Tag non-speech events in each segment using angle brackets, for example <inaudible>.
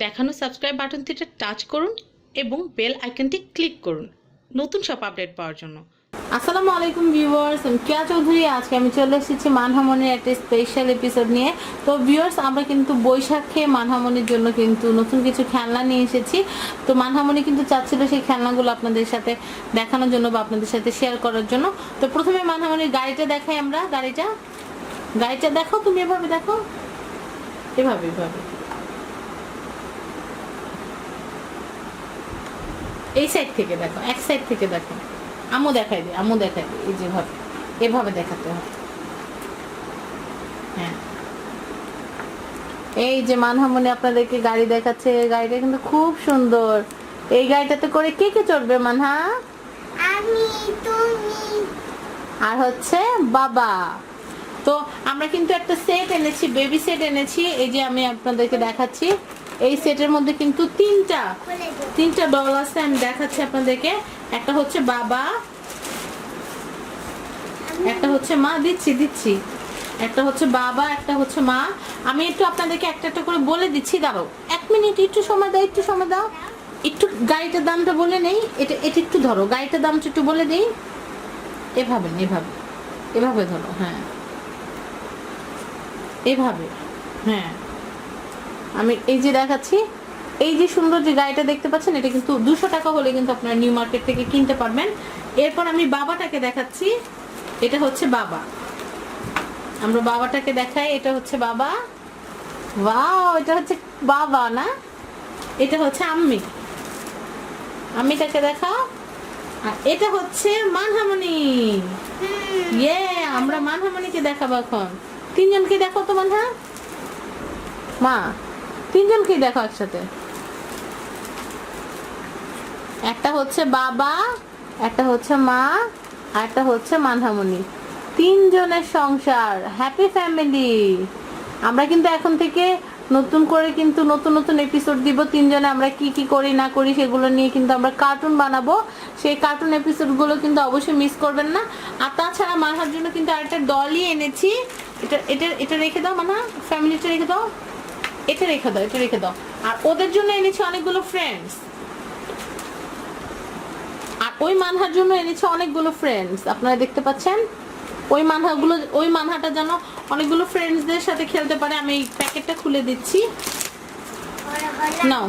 দেখানো subscribe বাটনটিতে touch করুন এবং বেল আইকনটি ক্লিক করুন। নতুন সব আপডেট পাওয়ার জন্য। আসসালামু আলাইকুম ভিউয়ার্স আমি কেয়া চৌধুরী। আজকে আমি চলে এসেছি মানহামনির একটা স্পেশাল এপিসোড নিয়ে। তো ভিউয়ার্স আমরা কিন্তু বৈশাখে মানহামনির জন্য কিন্তু নতুন কিছু খেলনা নিয়ে এসেছি। তো মানহামনি কিন্তু চাচ্ছিল সেই খেলনাগুলো আপনাদের সাথে দেখানোর জন্য বা আপনাদের সাথে শেয়ার করার জন্য। তো প্রথমে মানহামনির গাড়িটা দেখাই আমরা। গাড়িটা? গাড়িটা দেখো, তুমি এভাবে দেখো? এভাবে এভাবে। এই সাইড থেকে দেখো এক সাইড থেকে দেখো। আমু দেখাই দে আমু দেখাই দে এই যেভাবে এভাবে দেখাতে হবে। হ্যাঁ। এই যে মানহামনি আপনাদেরকে গাড়ি দেখাচ্ছে এই গাড়িটা কিন্তু খুব সুন্দর। এই গাড়িটাতে করে কে কে চড়বে মানহা? আমি তুমি। আর হচ্ছে বাবা। তো আমরা কিন্তু একটা সেট এনেছি বেবি সেট এনেছি এই যে আমি আপনাদেরকে দেখাচ্ছি। এই সেটের মধ্যে কিন্তু তিনটা তিনটা ডল আছে, আমি দেখাচ্ছি আপনাদেরকে। একটা হচ্ছে বাবা, একটা হচ্ছে মা, দিচ্ছি দিচ্ছি। একটা হচ্ছে বাবা, একটা হচ্ছে মা। আমি একটু আপনাদেরকে একটা একটা করে বলে দিচ্ছি, দাঁড়াও। এক মিনিট, একটু সময় দাও, একটু সময় দাও। একটু গাড়িটার দামটা বলে নেই, এটা এটা একটু ধরো গাড়িটার দামটা একটু বলে দিই। এভাবে এভাবে এভাবে ধরো হ্যাঁ। এভাবে হ্যাঁ। আমি এই যে দেখাচ্ছি, এই যে সুন্দর যে গাড়িটা দেখতে পাচ্ছেন, এটা কিন্তু দুশো টাকা হলে কিন্তু আপনারা নিউ মার্কেট থেকে কিনতে পারবেন। এরপর আমি বাবাটাকে দেখাচ্ছি, এটা হচ্ছে বাবা। আমরা বাবাটাকে দেখাই, এটা হচ্ছে বাবা। ওয়াও, এটা হচ্ছে বাবা, না? এটা হচ্ছে আম্মি। আম্মিটাকে দেখাও। আর এটা হচ্ছে মানহামনি ইয়ে আমরা মানহামনিকে দেখাবো এখন। তিনজনকে দেখো তো মানহা। মা তিনজনকেই দেখো একসাথে। একটা হচ্ছে বাবা, একটা হচ্ছে মা, আর একটা হচ্ছে মানহামনি তিনজনের সংসার। হ্যাপি ফ্যামিলি আমরা কিন্তু এখন থেকে নতুন করে কিন্তু নতুন নতুন এপিসোড দিব, তিনজনে আমরা কি কি করি, না করি, সেগুলো নিয়ে কিন্তু আমরা কার্টুন বানাবো। সেই কার্টুন এপিসোডগুলো কিন্তু অবশ্যই মিস করবেন না। আর তাছাড়া মানহার জন্য কিন্তু আরেকটা দলই এনেছি। এটা এটা এটা রেখে দাও মানহা ফ্যামিলিটা রেখে দাও। এটা রেখে দাও, এটা রেখে দাও। আর ওদের জন্য এনেছি অনেকগুলো ফ্রেন্ডস আর ওই মানহার জন্য এনেছি অনেকগুলো ফ্রেন্ডস আপনারা দেখতে পাচ্ছেন? ওই মানহাগুলো, ওই মানহাটা যেন অনেকগুলো ফ্রেন্ডসদের সাথে খেলতে পারে। আমি এই প্যাকেটটা খুলে দিচ্ছি। নাও।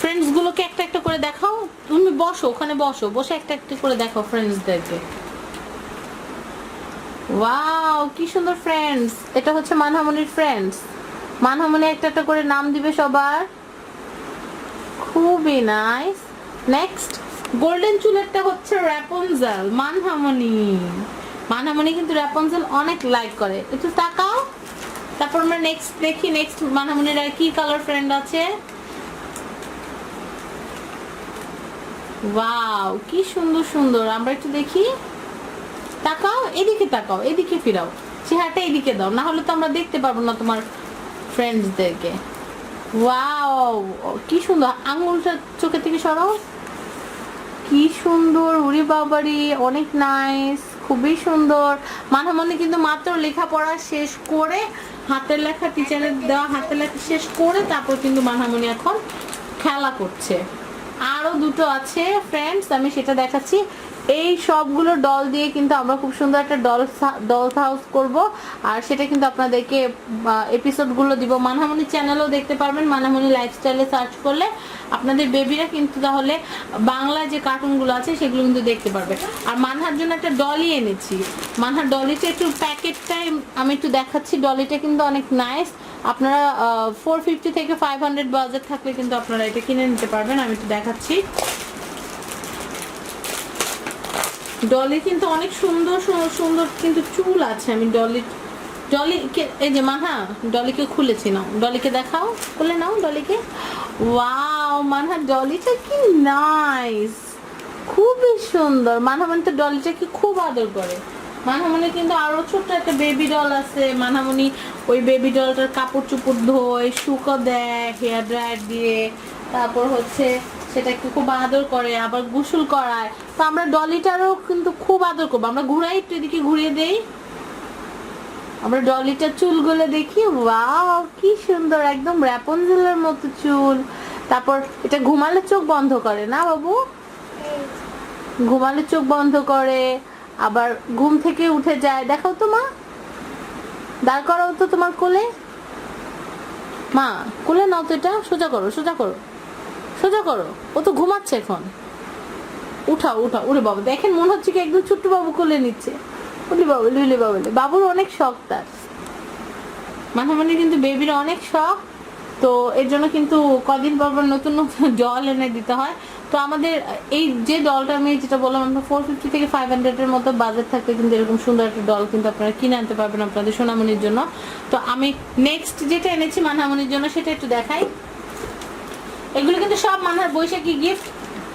ফ্রেন্ডস গুলোকে একটা একটা করে দেখাও। তুমি বসো, ওখানে বসো। বসে একটা একটা করে দেখাও ফ্রেন্ডসদেরকে ওয়াও, কি সুন্দর ফ্রেন্ডস এটা হচ্ছে মানহামনির ফ্রেন্ডস মানহামনি একটা একটা করে নাম দিবে সবার। খুবই নাইস নেক্সট গোল্ডেন চুলেরটা হচ্ছে র্যাপনজাল মানহামনি মানহামনি কিন্তু র্যাপনজাল অনেক লাইক করে। একটু তাকাও। তারপর আমরা নেক্সট দেখি নেক্সট মানহামনির আর কি কালার ফ্রেন্ড আছে? ওয়াও কি সুন্দর সুন্দর। আমরা একটু দেখি। তাকাও, এদিকে তাকাও, এদিকে ফিরাও। চেহারাটা এদিকে দাও, না হলে তো আমরা দেখতে পারব না তোমার ফ্রেন্ডসদেরকে ওয়াও কি সুন্দর। আঙুলটা চোখের থেকে সরাও। কি সুন্দর উড়ি বাবারি, অনেক নাইস খুবই সুন্দর। মনে কিন্তু মাত্র লেখাপড়া শেষ করে, হাতের লেখা টিচারের দেওয়া হাতের লেখা শেষ করে, তারপর কিন্তু মানহামনি এখন খেলা করছে। আরও দুটো আছে ফ্রেন্ডস আমি সেটা দেখাচ্ছি। এই সবগুলো ডল দিয়ে কিন্তু আমরা খুব সুন্দর একটা ডল ডল হাউস করব। আর সেটা কিন্তু আপনাদেরকে এপিসোডগুলো দিব। মানহামনি চ্যানেলও দেখতে পারবেন, মানহামনি লাইফস্টাইলে সার্চ করলে আপনাদের বেবিরা কিন্তু তাহলে বাংলা যে কার্টুনগুলো আছে, সেগুলো কিন্তু দেখতে পারবে। আর মানহার জন্য একটা ডলি এনেছি। মানহার ডলিটা একটু প্যাকেটটাই আমি একটু দেখাচ্ছি। ডলিটা কিন্তু অনেক নাইস আপনারা ফোর ফিফটি থেকে ফাইভ হান্ড্রেড বাজেট থাকলে কিন্তু আপনারা এটা কিনে নিতে পারবেন। আমি একটু দেখাচ্ছি। ডলি কিন্তু অনেক সুন্দর সুন্দর কিন্তু চুল আছে। আমি ডলি ডলিকে এই যে মানহা ডলিকে খুলেছি নাও। ডলিকে দেখাও, খুলে নাও ডলিকে। ওয়াও, মানহা, ডলিটা কি নাইস খুবই সুন্দর। মানহামনি তো ডলিটাকে খুব আদর করে। মানহামনি কিন্তু আরও ছোট্ট একটা বেবি ডল আছে। মানহামনি ওই বেবি ডলটার কাপড় চুপড় ধোয়, শুকো দেয় হেয়ার ড্রায়ার দিয়ে। তারপর হচ্ছে সেটাকে খুব আদর করে, আবার গোসল করায়। তো আমরা ডলিটারও কিন্তু খুব আদর করব। আমরা ঘুরাই, একটু এদিকে ঘুরিয়ে দেই। আমরা ডলিটার চুলগুলো দেখি, ওয়াও, কি সুন্দর, একদম র্যাপনজেলের মতো চুল। তারপর এটা ঘুমালে চোখ বন্ধ করে না বাবু? ঘুমালে চোখ বন্ধ করে, আবার ঘুম থেকে উঠে যায়। দেখাও তো মা। দাঁড় করাও তো তোমার কোলে। মা, কোলে নাও তো এটা, সোজা করো সোজা করো। সোজা করো। ও তো ঘুমাচ্ছে এখন। উঠাও উঠাও। উরে বাবা, দেখেন মনে হচ্ছে কি একদম ছোট্ট বাবু কোলে নিচ্ছে। উলি বাবু লুলি বাবুলে বাবুর অনেক শখ তার। মানে কিন্তু বেবির অনেক শখ। তো এর জন্য কিন্তু কদিন পর পর নতুন নতুন জল এনে দিতে হয়। তো আমাদের এই যে ডলটা আমি যেটা বললাম, আমরা ফোর ফিফটি থেকে ফাইভ হান্ড্রেডের মতো বাজেট থাকতে কিন্তু এরকম সুন্দর একটা ডল কিন্তু আপনারা কিনে আনতে পারবেন আপনাদের সোনামণির জন্য। তো আমি নেক্সট যেটা এনেছি মানহামণির জন্য সেটা একটু দেখাই। এগুলো কিন্তু সব মানহার বৈশাখী গিফট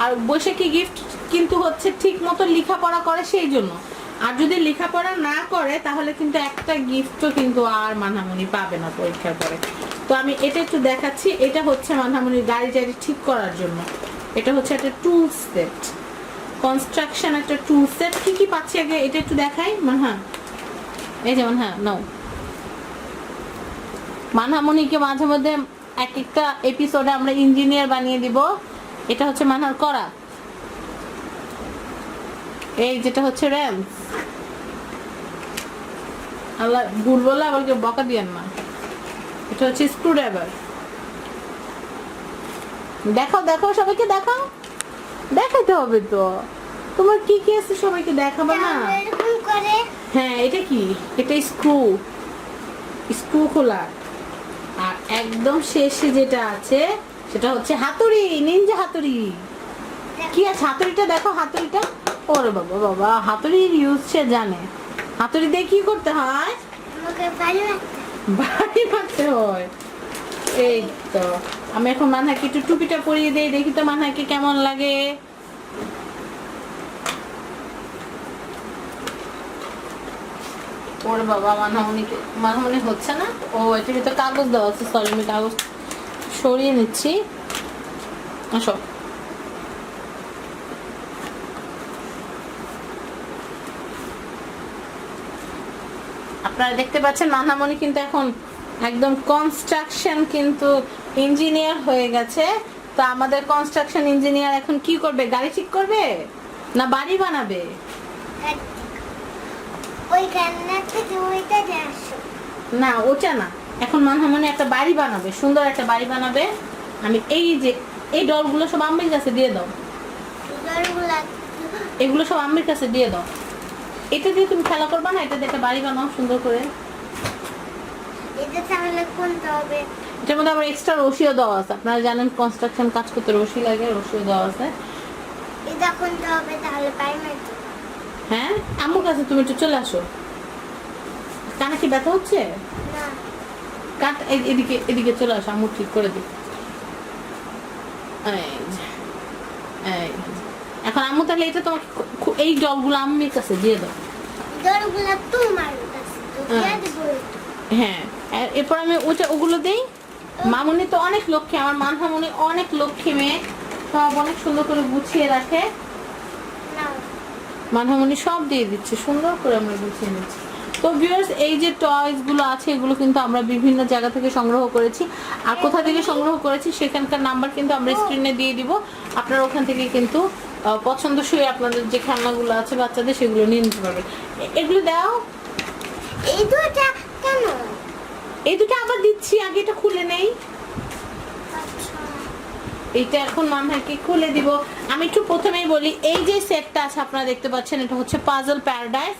আর বৈশাখী গিফট কিন্তু হচ্ছে ঠিক মতো লেখাপড়া করে সেই জন্য। আর যদি লেখাপড়া না করে, তাহলে কিন্তু একটা গিফটও কিন্তু আর মানহামণি পাবে না পরীক্ষার পরে। তো আমি এটা একটু দেখাচ্ছি, এটা হচ্ছে মানহামণির গাড়ি টাড়ি ঠিক করার জন্য। এটা হচ্ছে একটা টুল সেট কনস্ট্রাকশন একটা টুল সেট কি কি পাচ্ছি আগে? এটা একটু দেখাই মানহা এই যেমন হ্যাঁ নাও। মানহামণিকে মাঝে মধ্যে এক একটা এপিসোডে আমরা ইঞ্জিনিয়ার বানিয়ে দিব। এটা হচ্ছে মানহার করা। এই যেটা হচ্ছে র্যাম আল্লাহ ভুল বলে আবার কেউ বকা দিয়েন না। এটা হচ্ছে স্ক্রু ড্রাইভার দেখাও দেখাও সবাইকে দেখাও। দেখাতে হবে তো। তোমার কি কি আছে সবাইকে দেখাবে না? হ্যাঁ এটা কি? এটা স্ক্রু স্ক্রু খোলা। আর একদম শেষে যেটা আছে সেটা হচ্ছে হাতুড়ি নিনজা হাতুড়ি। কি আছে? হাতুড়িটা দেখো হাতুড়িটা। ওরে বাবা বাবা হাতুড়ির ইউজ সে জানে। হাতুড়ি দিয়ে কি করতে হয়? বাড়ি মারতে হয়। এই তো আমি এখন মানহাকে একটু টুপিটা পরিয়ে দেই দেখি তো মানহাকে কেমন লাগে। ওরে বাবা মানহামনিকে, মানহামনি হচ্ছে না, ও এটার ভিতরে কাগজ দেওয়া আছে সরি আমি কাগজ সরিয়ে নিচ্ছি। আসো। আপনারা দেখতে পাচ্ছেন মানহামণি কিন্তু এখন একদম কনস্ট্রাকশন কিন্তু ইঞ্জিনিয়ার হয়ে গেছে। তো আমাদের কনস্ট্রাকশন ইঞ্জিনিয়ার এখন কি করবে? গাড়ি ঠিক করবে? না বাড়ি বানাবে? ওই থেকে ওইটা আসো। না ওটা না। এখন মানহামণি একটা বাড়ি বানাবে সুন্দর একটা বাড়ি বানাবে। আমি এই যে এই ডলগুলো সব আম্মির কাছে দিয়ে দাও। এগুলো সব আম্মির কাছে দিয়ে দাও। এটা দিয়ে তুমি খেলা করবে না? এটা দিয়ে একটা বাড়ি বানাও সুন্দর করে। এটার মধ্যে আবার এক্সট্রা রশিও দেওয়া আছে। আপনারা জানেন কনস্ট্রাকশন কাজ করতে রশি লাগে রশিও দেওয়া আছে। এটা কোনটা হবে তাহলে? প্রাইমারি হ্যাঁ? আম্মুর কাছে তুমি একটু চলে আসো। কানে কি ব্যথা হচ্ছে? কাট এদিকে এদিকে চলে আসো আম্মু ঠিক করে দিই। এখন আম্মু তাহলে এটা তোমাকে এই আম্মির কাছে দিয়ে দাও। তোমার হ্যাঁ। হ্যাঁ এরপর আমি ওটা ওগুলো দেই। মামুনি তো অনেক লক্ষ্মী আমার মানহামুনি অনেক লক্ষ্মী মেয়ে। সব অনেক সুন্দর করে গুছিয়ে রাখে। মানহামনি সব দিয়ে দিচ্ছে সুন্দর করে আমরা গুছিয়ে নিচ্ছি। তো ভিউয়ার্স এই যে টয়েসগুলো আছে এগুলো কিন্তু আমরা বিভিন্ন জায়গা থেকে সংগ্রহ করেছি। আর কোথা থেকে সংগ্রহ করেছি সেখানকার নাম্বার কিন্তু আমরা স্ক্রিনে দিয়ে দিব। আপনারা ওখান থেকে কিন্তু পছন্দসই আপনাদের যে খেলনাগুলো আছে বাচ্চাদের সেগুলো নিয়ে নিতে পারবেন। এগুলো দাও। এই দুটা কেন? এই দুটো আবার দিচ্ছি আগে এটা খুলে নেই। এইটা এখন মামহাকে খুলে দিব। আমি একটু প্রথমেই বলি, এই যে সেটটা আছে আপনারা দেখতে পাচ্ছেন, এটা হচ্ছে পাজল প্যারাডাইস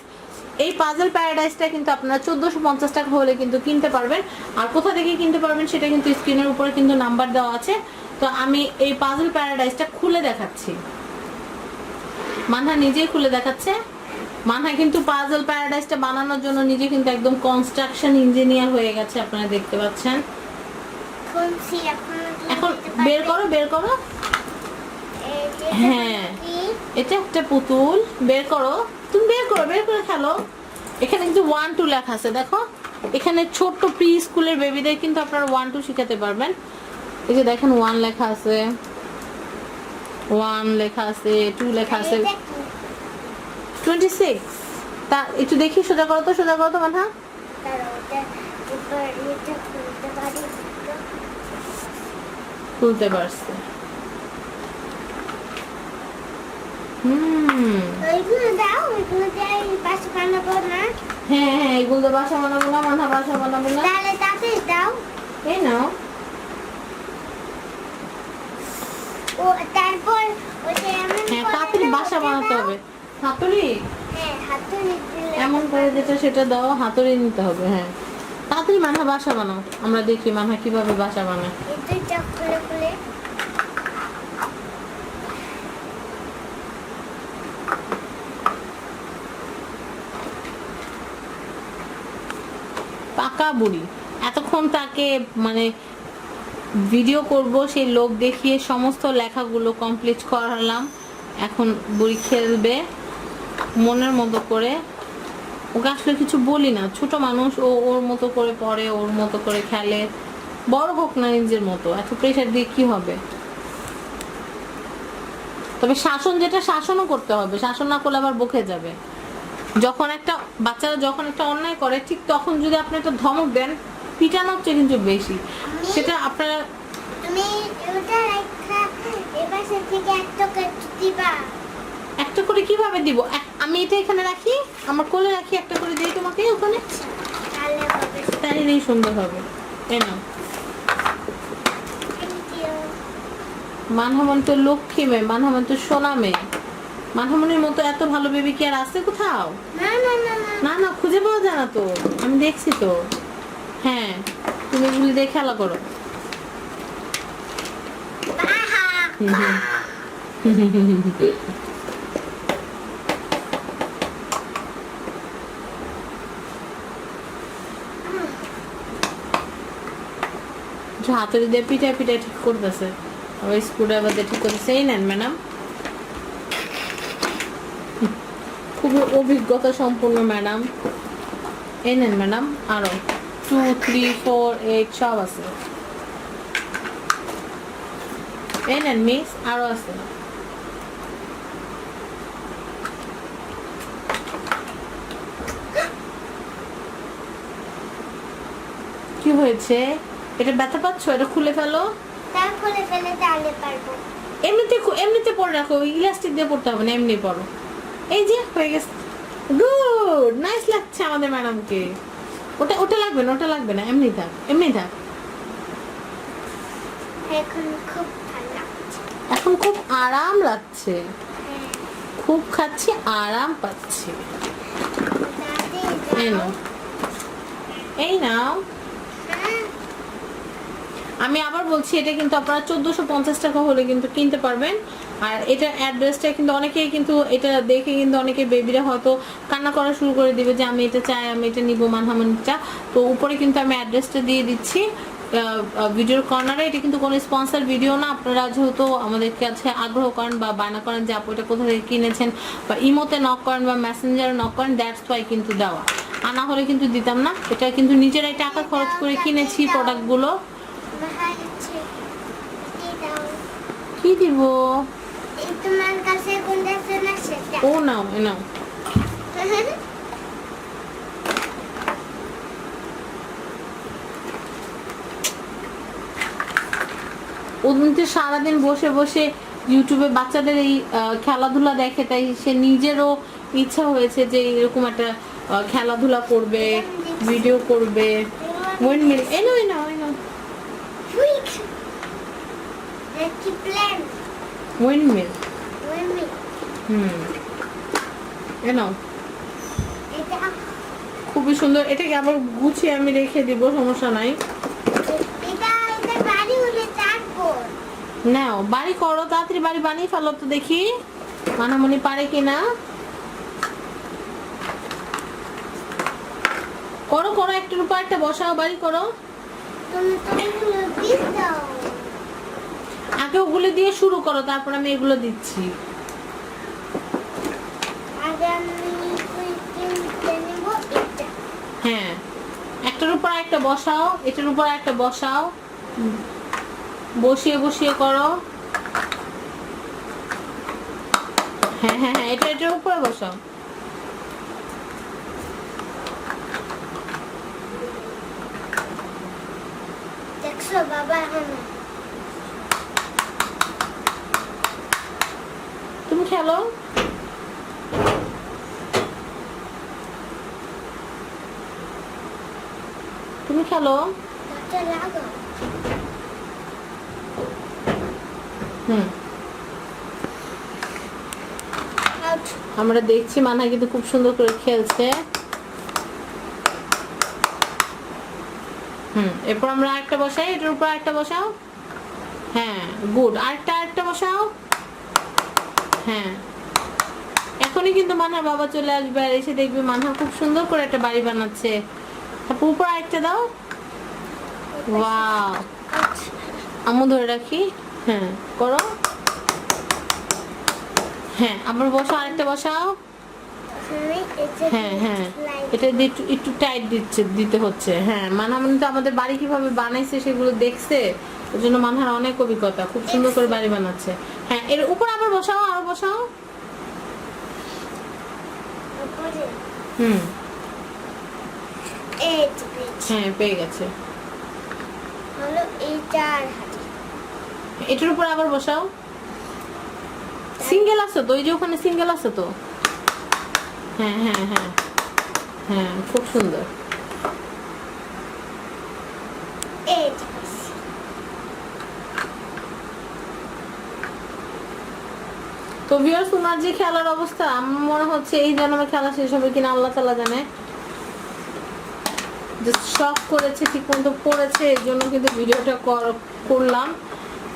এই পাজল প্যারাডাইসটা কিন্তু আপনারা চোদ্দোশো পঞ্চাশ টাকা হলে কিন্তু কিনতে পারবেন। আর কোথা থেকে কিনতে পারবেন সেটা কিন্তু স্ক্রিনের উপরে কিন্তু নাম্বার দেওয়া আছে। তো আমি এই পাজল প্যারাডাইসটা খুলে দেখাচ্ছি। মানহা নিজেই খুলে দেখাচ্ছে। মানহা কিন্তু পাজল প্যারাডাইসটা বানানোর জন্য নিজে কিন্তু একদম কনস্ট্রাকশন ইঞ্জিনিয়ার হয়ে গেছে, আপনারা দেখতে পাচ্ছেন। এখন এখন বের করো বের করো। হ্যাঁ। এটা একটা পুতুল। বের করো। তুমি বের করো বের করে খেলো। এখানে কিন্তু ওয়ান টু লেখা আছে দেখো। এখানে ছোট্ট প্রি স্কুলের বেবিদের কিন্তু আপনারা ওয়ান টু শিখাতে পারবেন। এই যে দেখেন ওয়ান লেখা আছে। ওয়ান লেখা আছে টু লেখা আছে। টোয়েন্টি সিক্স তা একটু দেখি সোজা করো তো সোজা করো তো মানহা দাঁড়াও। এটা এবার এটা খুলতে পারছে। হুম। হ্যাঁ হ্যাঁ এগুলো বাসা বানাবো না মাথা বাসা বানাবো না। তাহলে তাতে দাও। এই নাও। ও তারপর হ্যাঁ করে বাসা বানাতে হবে। হাতুড়ি? হ্যাঁ হাতুড়ি এমন করে যেটা সেটা দাও হাতুড়ি নিতে হবে হ্যাঁ। তাড়াতাড়ি মানহা বাসা বানাও। আমরা দেখি মানহা কীভাবে বাসা বানায়। পাকা বুড়ি। এতক্ষণ তাকে মানে ভিডিও করব সেই লোক দেখিয়ে সমস্ত লেখাগুলো কমপ্লিট করালাম। এখন বুড়ি খেলবে। মনের মতো করে ওকে আসলে কিছু বলি না। ছোট মানুষ ও ওর মতো করে পড়ে ওর মতো করে খেলে। বড় হোক না নিজের মতো এত প্রেশার দিয়ে কি হবে? তবে শাসন যেটা শাসনও করতে হবে। শাসন না করলে আবার বকে যাবে। যখন একটা বাচ্চারা যখন একটা অন্যায় করে ঠিক তখন যদি আপনি একটা ধমক দেন পিটানোর চেয়ে কিন্তু বেশি। সেটা আপনারা তুমি ওটা রাখা এবার থেকে একটা কেটে দিবা। একটা করে কীভাবে দিব? আমি এটা এখানে রাখি আমার কোলে রাখি একটা করে দিই তোমাকে ওখানে। তাহলে সুন্দর হবে। নাও। থ্যাংক ইউ তো লক্ষ্মী মেয়ে মানহামন তো সোনা মেয়ে। মানহামনের মতো এত ভালো বেবি কি আর আছে কোথাও? না না না না। না না খুঁজে পাওয়া যায় না তো। আমি দেখছি তো। হ্যাঁ তুমি এগুলি দিয়ে খেলা করো। বাহা। হুম হুম। যে <laughs> <laughs> হাতুড়ি দিয়ে পিঠা পিঠা ঠিক করতেছে। আবার স্ক্রু ড্রাইভার দিয়ে ঠিক করতেছে এই নেন, ম্যাডাম। খুবই অভিজ্ঞতা সম্পূর্ণ ম্যাডাম। এই নেন, ম্যাডাম, আরও। টু, থ্রি, ফোর, এইট, সব আছে। এই নেন মিক্স আরও আছে। কি হয়েছে? এটা ব্যথা পাচ্ছ? এটা খুলে ফেলো। তারপরে ফেলে তাহলে পারব। এমনিতে এমনিতে পরে রাখো ইলাস্টিক দিয়ে পড়তে হবে না এমনি পড়ো এই যে হয়ে গেছে। গুড নাইস লাগছে আমাদের ম্যাডামকে। ওটা ওটা লাগবে না ওটা লাগবে না এমনি থাক এমনি থাক। এখন খুব এখন খুব আরাম লাগছে। হ্যাঁ। খুব খাচ্ছি আরাম পাচ্ছি। এই নাও। এই নাও। আমি আবার বলছি, এটা কিন্তু আপনারা চোদ্দোশো পঞ্চাশ টাকা হলে কিন্তু কিনতে পারবেন। আর এটা অ্যাড্রেসটা কিন্তু অনেকেই কিন্তু এটা দেখে কিন্তু অনেকে বেবিরা হয়তো কান্না করা শুরু করে দিবে যে আমি এটা চাই, আমি এটা নিবো মানহামানটা তো উপরে কিন্তু আমি অ্যাড্রেসটা দিয়ে দিচ্ছি। ভিডিওর কর্নারে এটা কিন্তু কোনো স্পন্সার ভিডিও না। আপনারা যেহেতু আমাদের কাছে আগ্রহ করেন বা বায়না করেন যে আপু এটা কোথা থেকে কিনেছেন বা ইমোতে নক করেন বা মেসেঞ্জারে নক করেন দ্যাটস ওয়াই কিন্তু দেওয়া। আর না হলে কিন্তু দিতাম না। এটা কিন্তু নিজেরাই টাকা খরচ করে কিনেছি প্রোডাক্টগুলো ভালো লাগছে কি দাও কি দিব? তোমার কাছে কোনটা সেটা ও নাও নাও। ওদিনতে সারাদিন বসে বসে ইউটিউবে বাচ্চাদের এই খেলাধুলা দেখে তাই সে নিজেরও ইচ্ছা হয়েছে যে এরকম একটা খেলাধুলা করবে ভিডিও করবে। ওয়েন এনো এনো ওয়েন মিল Women. হুম এনো এটা খুবই সুন্দর। এটাকে আবার গুছিয়ে আমি রেখে দিব সমস্যা নাই। নাও বাড়ি করো তাড়াতাড়ি বাড়ি বানিয়ে ফেলো তো দেখি মানামনি পারে কিনা। করো করো একটার উপর একটা বসাও বাড়ি করো। তুমি তুমি দাও। আগে ওগুলো দিয়ে শুরু করো তারপর আমি এগুলো দিচ্ছি। হ্যাঁ একটার উপর একটা বসাও এটার উপর একটা বসাও। বসিয়ে বসিয়ে করো। হ্যাঁ হ্যাঁ হ্যাঁ এটা এটার উপরে বসাও। বসো বাবা এখানে তুমি খেলো হুম। আমরা দেখছি মানহা কিন্তু খুব সুন্দর করে খেলছে। হুম, এরপর আমরা আরেকটা বসাই। এটার উপর আরেকটা বসাও? হ্যাঁ গুড। আরেকটা আরেকটা বসাও? হ্যাঁ। এখনই কিন্তু মানহার বাবা চলে আসবে আর এসে দেখবে মানহা খুব সুন্দর করে একটা বাড়ি বানাচ্ছে। তারপর উপর আরেকটা দাও। ওয়াও আমু ধরে রাখি? হ্যাঁ করো। হ্যাঁ আবার বসাও আরেকটা বসাও। হ্যাঁ হ্যাঁ এটা একটু একটু টাইট দিচ্ছে দিতে হচ্ছে। হ্যাঁ তো আমাদের বাড়ি কীভাবে বানাইছে সেগুলো দেখছে জন্য মানহার অনেক অভিজ্ঞতা খুব সুন্দর করে বাড়ি বানাচ্ছে। হ্যাঁ এর উপর আবার বসাও আবার বসাও। হুম। হ্যাঁ পেয়ে গেছে। হলো এইটার হাতে। এটার উপর আবার বসাও। সিঙ্গেল আছে তো ওই যে ওখানে সিঙ্গেল আছে তো। হ্যাঁ হ্যাঁ হ্যাঁ হ্যাঁ খুব সুন্দর। তো ভিউয়ার্স যে খেলার অবস্থা আমার মনে হচ্ছে এই জন্মে খেলা শেষ হবে কিনা আল্লাহ তালা জানে। জাস্ট শখ করেছে ঠিক মতো পড়েছে এই জন্য কিন্তু ভিডিওটা করলাম।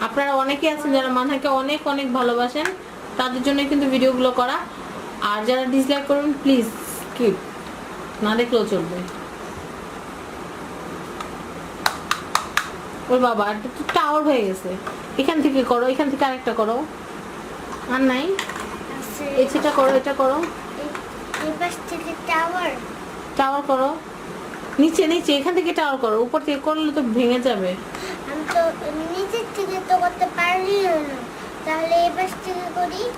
আপনারা অনেকে আছেন যারা মানহাকে অনেক অনেক ভালোবাসেন তাদের জন্য কিন্তু ভিডিওগুলো করা। আর যারা ডিসলাইক করবেন প্লিজ স্কিপ না দেখলেও চলবে। ওর বাবা টাওয়ার হয়ে গেছে। এখান থেকে করো এখান থেকে আরেকটা করো। আর নাই? এটা করো এটা করো। টাওয়ার টাওয়ার করো। নিচে নিচে এখান থেকে টাওয়ার করো উপর থেকে করলে তো ভেঙে যাবে। আমি তো নিচের থেকে তো করতে পারলি না। তাহলে এই পাশ থেকে করি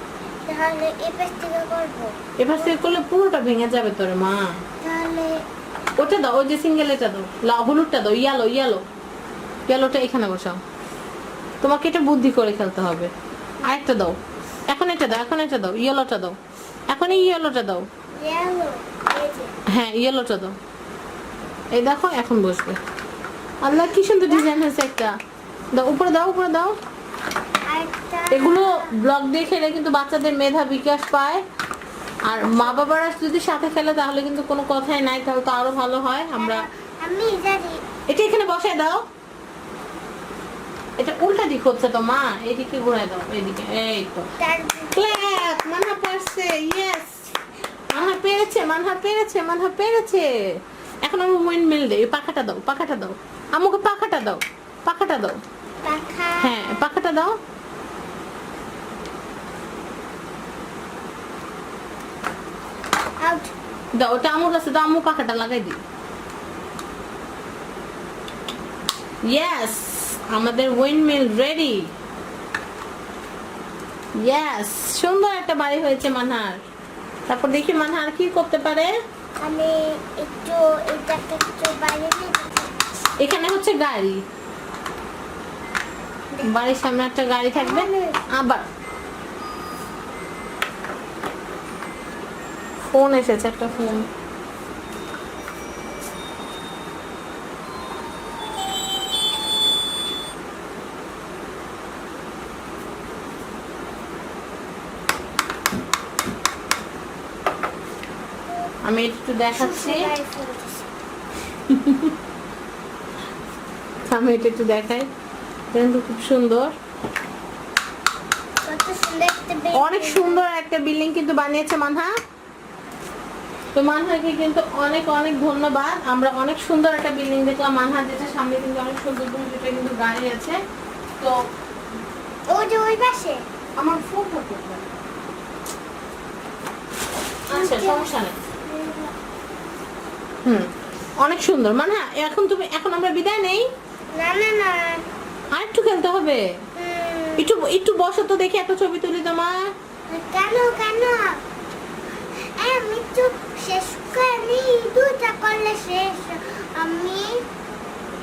তাহলে এই পাশ থেকে করব। এবার থেকে করলে পুরোটা ভেঙে যাবে তোর মা। তাহলে ওটা দাও ওই যে সিঙ্গেল এটা দাও লা- হলুদটা দাও ইয়ালো ইয়ালো ইয়ালোটা এখানে বসাও। তোমাকে এটা বুদ্ধি করে খেলতে হবে। আরেকটা দাও। এখন এটা দাও এখন এটা দাও ইয়েলোটা দাও। এখন এই ইয়েলোটা দাও। ইয়েলো হ্যাঁ ইয়েলোটা দাও। এই দেখো এখন বসবে। আল্লাহ কি সুন্দর ডিজাইন হয়েছে একটা। দাও উপরে দাও উপরে দাও। এগুলো ব্লগ দিয়ে খেলে কিন্তু বাচ্চাদের মেধা বিকাশ পায়। আর মা বাবারা যদি সাথে খেলে তাহলে কিন্তু কোনো কথাই নাই তাহলে তো আরও ভালো হয়। আমরা এটা এখানে বসায় দাও। এটা উল্টা দিক হচ্ছে তো মা এইদিকে ঘুরাই দাও এইদিকে এই তো। ক্ল্যাপ মানহা পারছে ইয়েস মানহা পেরেছে মানহা পেরেছে মানহা পেরেছে। এখন আমি উইন্ড মিল দেই পাখাটা দাও পাখাটা দাও। আমাকে পাখাটা দাও পাখাটা দাও। হ্যাঁ পাখাটা দাও। দাও ওটা আমুর কাছে দাও আমু পাখাটা লাগাই দিই। ইয়েস আমাদের উইন্ডমিল রেডি ইয়েস সুন্দর একটা বাড়ি হয়েছে মানহার। তারপর দেখি মানহার কি করতে পারে? আমি একটু এটাকে একটু বাইরে এখানে হচ্ছে গাড়ি। বাড়ির সামনে একটা গাড়ি থাকবে। আবার। ফোন এসেছে একটা ফোন। আমি একটু দেখাচ্ছি। আমি এটা একটু দেখাই। কিন্তু খুব সুন্দর। অনেক সুন্দর একটা বিল্ডিং কিন্তু বানিয়েছে মানহা। তো মানহাকে কিন্তু অনেক অনেক ধন্যবাদ। আমরা অনেক সুন্দর একটা বিল্ডিং দেখলাম। মানহা যেটা সামনে কিন্তু অনেক সুন্দর যেটা কিন্তু গাড়ি আছে। তো ও যে ওই পাশে? আমার ফোন আচ্ছা সমস্যা নেই। হুম অনেক সুন্দর। মানে এখন তুমি এখন আমরা বিদায় নেই? না না না। আর একটু খেলতে হবে? একটু একটু বসো তো দেখি একটা ছবি তুলি তোমার কেন কেন? আমি তো শেষ করিনি দুটা করলে শেষ। আমি?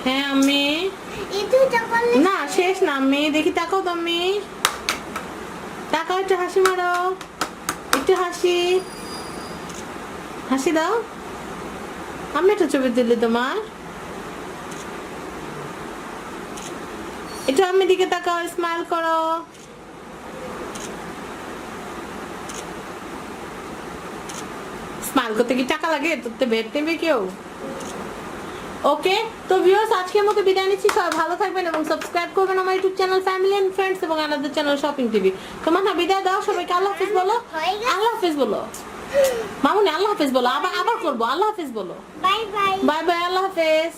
হ্যাঁ আমি। দুইটা করলে না শেষ না আমি। দেখি তাকাও তো আমি। তাকাও একটু হাসি মারো। একটু হাসি। হাসি দাও আমি একটা ছবি তুলি তোমার। একটু আমি দিকে তাকাও স্মাইল করো। স্মাইল করতে কি টাকা লাগে? ভেট নেবে কেউ। ওকে তো ভিউয়ার্স আজকের মতো বিদায় নিচ্ছি। সবাই ভালো থাকবেন এবং সাবস্ক্রাইব করবেন আমার YouTube channel family and friends এবং আমাদের চ্যানেল শপিং টিভি তোমার না বিদায় দাও সবাইকে আল্লাহ হাফিজ বলো। আল্লাহ হাফিজ বলো। মামুনি আল্লাহ হাফেজ বলো আবার আবার করব আল্লাহ হাফেজ বলো। Bye bye. বাই বাই আল্লাহ হাফিজ।